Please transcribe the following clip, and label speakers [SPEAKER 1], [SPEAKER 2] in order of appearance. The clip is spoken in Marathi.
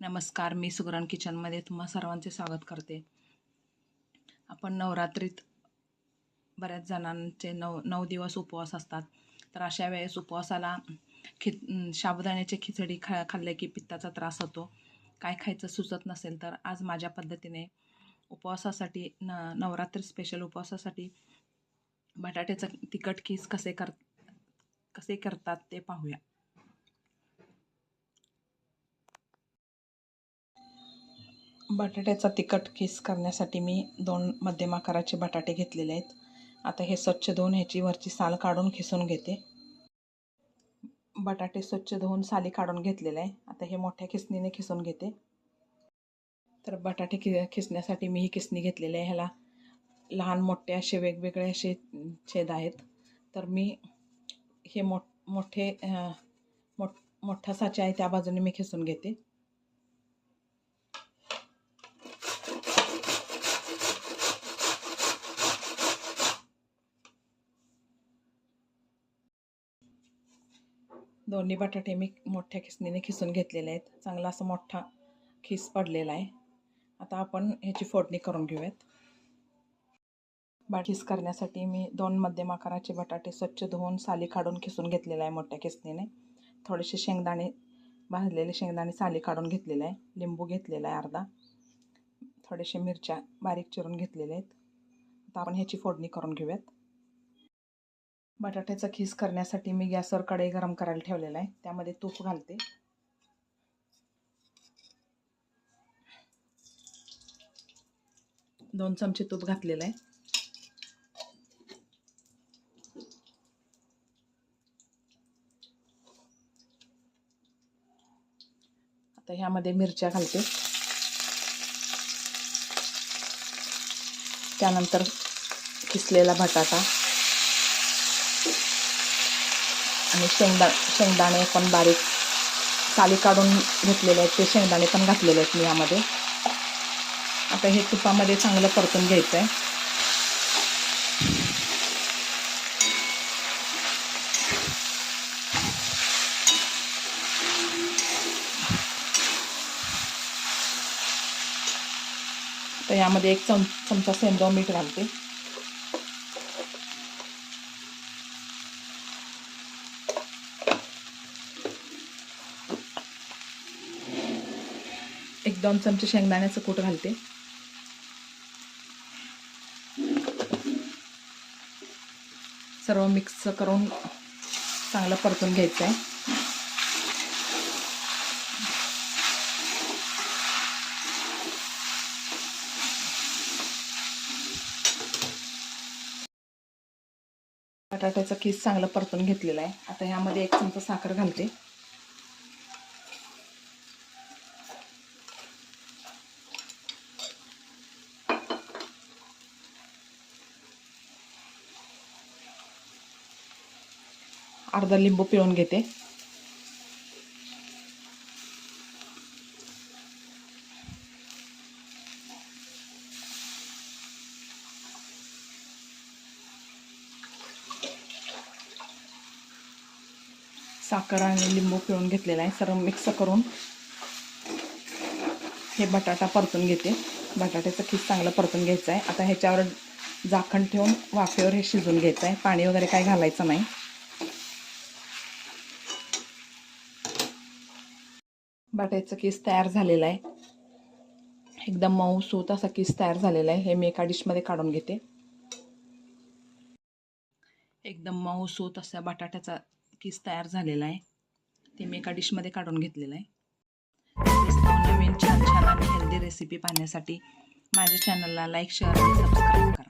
[SPEAKER 1] नमस्कार मी सुगरण किचनमध्ये तुम्हा सर्वांचे स्वागत करते. आपण नवरात्रीत बऱ्याच जणांचे नऊ नऊ दिवस उपवास असतात. तर अशा वेळेस उपवासाला खि साबुदाण्याची खिचडी खा खाल्ले की पित्ताचा त्रास होतो. काय खायचं सुचत नसेल तर आज माझ्या पद्धतीने उपवासासाठी न नवरात्री स्पेशल उपवासासाठी बटाट्याचं तिखट खीस कसे कर कसे करतात ते पाहूया. बटाट्याचा तिखट किस करण्यासाठी मी दोन मध्यम आकाराचे बटाटे घेतलेले आहेत. आता हे स्वच्छ धुवून ह्याची वरची साल काढून खिसून घेते. बटाटे स्वच्छ धुवून साली काढून घेतलेले आहे. आता हे मोठ्या खिसणीने खिसून घेते. तर बटाटे खि खिसण्यासाठी मी ही किसणी घेतलेली आहे. ह्याला लहान मोठे असे वेगवेगळे असे छेद आहेत. तर मी हे मोठ मोठे मोठ मोठा साचे आहे त्या बाजूने मी खिसून घेते. दोन्ही बटाटे मी मोठ्या खिसणीने खिसून घेतलेले आहेत. चांगला असा मोठा खिस पडलेला आहे. आता आपण ह्याची फोडणी करून घेऊयात. खिस करण्यासाठी मी दोन मध्यम आकाराचे बटाटे स्वच्छ धुवून साली काढून खिसून घेतलेला आहे मोठ्या खिसणीने. थोडेसे शेंगदाणे भाजलेले शेंगदाणे साली काढून घेतलेले आहे. लिंबू घेतलेला आहे अर्धा. थोडेसे मिरच्या बारीक चिरून घेतलेले आहेत. आता आपण ह्याची फोडणी करून घेऊयात. बटाट्याचा खीस करण्यासाठी मी गॅसवर कढई गरम करायला ठेवलेला आहे. त्यामध्ये तूप घालते. दोन चमचे तूप घातलेलं आहे. आता ह्यामध्ये मिरच्या घालते. त्यानंतर किसलेला बटाटा. आणि शेंगदा शेंगदाणे पण बारीक साली काढून घेतलेले आहेत. ते शेंगदाणे पण घातलेले आहेत मी यामध्ये. आता हे तुपामध्ये चांगलं परतून घ्यायचं आहे तर यामध्ये एक चम चमचा सेंदो मीठ घालते. एक दोन चमचे शेंगदाण्याचं कूट घालते. सर्व मिक्स करून चांगलं परतून घ्यायचं आहे बटाट्याचा केस चांगलं परतून घेतलेला आहे. आता ह्यामध्ये एक चमचा साखर घालते. अर्धा लिंबू पिळून घेते. साखर आणि लिंबू पिळून घेतलेला आहे. सर्व मिक्स करून हे बटाटा परतून घेते. बटाट्याचं खीस चांगलं परतून घ्यायचं आहे. आता ह्याच्यावर झाकण ठेवून वाफेवर हे शिजून घ्यायचं आहे. पाणी वगैरे काही घालायचं नाही. बटाट्याचा केस तयार झालेला आहे. एकदम मऊ सूत असा केस तयार झालेला आहे. हे मी एका डिशमध्ये काढून घेते. एकदम मऊ सूत असा बटाट्याचा केस तयार झालेला आहे. ते मी एका डिशमध्ये काढून घेतलेलं आहे. नवीन छान छान आणि हेल्दी रेसिपी पाहण्यासाठी माझ्या चॅनलला लाईक शेअर आणि सबस्क्राईब करा.